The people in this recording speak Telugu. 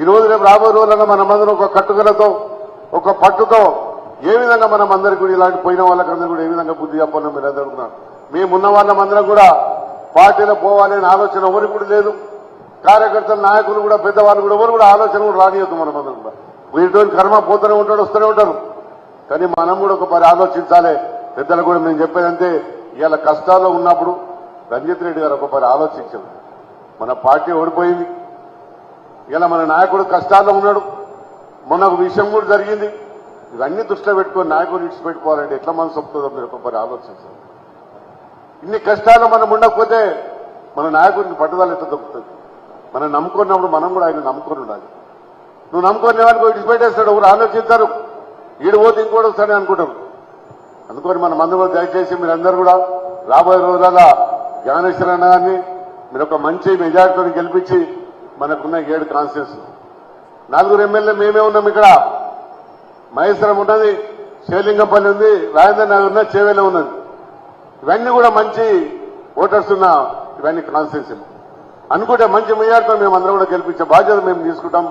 ఈ రోజు రేపు రాబోయే రోజులలో మనమందరం ఒక కట్టుదలతో ఒక పట్టుతో ఏ విధంగా మనం అందరికీ కూడా ఇలాంటి పోయిన వాళ్ళకందరూ కూడా ఏ విధంగా బుద్ధి చెప్పాలని మీరు అందరుకున్నారు మేమున్న వాళ్ళమందరం కూడా పార్టీలో పోవాలనే ఆలోచన ఎవరికి కూడా లేదు. కార్యకర్తలు నాయకులు కూడా పెద్దవాళ్ళు కూడా ఎవరు కూడా ఆలోచన కూడా రానియద్దు మనం అందరం కూడా. వీటితో కర్మ పోతూనే ఉంటాడు వస్తూనే ఉంటారు. కానీ మనం కూడా ఒక పరి ఆలోచించాలి. పెద్దలు కూడా నేను చెప్పేదంటే ఇవాళ కష్టాల్లో ఉన్నప్పుడు రంజిత్ రెడ్డి గారు ఒక పరి ఆలోచించారు. మన పార్టీ ఓడిపోయింది. ఇలా మన నాయకుడు కష్టాల్లో ఉన్నాడు. మొన్న ఒక విషయం కూడా జరిగింది. ఇవన్నీ దృష్టిలో పెట్టుకొని నాయకుడు ఇడిచిపెట్టుకోవాలంటే ఎట్లా మనసు చెప్తుందో మీరు ఒక్కొక్కరు ఆలోచించాలి ఇన్ని కష్టాలు మనం ఉండకపోతే మన నాయకుడికి పట్టుదల ఎట్లా దొరుకుతుంది? మనం నమ్ముకున్నప్పుడు మనం కూడా ఆయన నమ్ముకొని ఉండాలి. నువ్వు నమ్ముకొని వాడికి విడిచిపెట్టేస్తాడు? ఎవరు ఆలోచిస్తారు ఈడు పోతే ఇంకోటి వస్తాడని అనుకుంటారు. అందుకని మన మందు కూడా దయచేసి మీరందరూ కూడా రాబోయే రోజులలో జ్ఞానేశ్వర అన్న గారిని మీరు ఒక మంచి మెజార్టీని గెలిపించి మనకున్న ఏడు కాన్స్టిట్యూన్స్. నలుగురు ఎమ్మెల్యే మేమే ఉన్నాం ఇక్కడ. మహేశ్వరం ఉన్నది శివలింగంపల్లి ఉంది రాజేంద్ర నగర్ ఉన్నది చేవేలో ఉన్నది. ఇవన్నీ కూడా మంచి ఓటర్స్ ఉన్న ఇవన్నీ కాన్స్టిట్యూన్సీలు. అనుకుంటే మంచి మెజార్టీతో మేము అందరం కూడా గెలిపించే బాధ్యత మేము తీసుకుంటాం.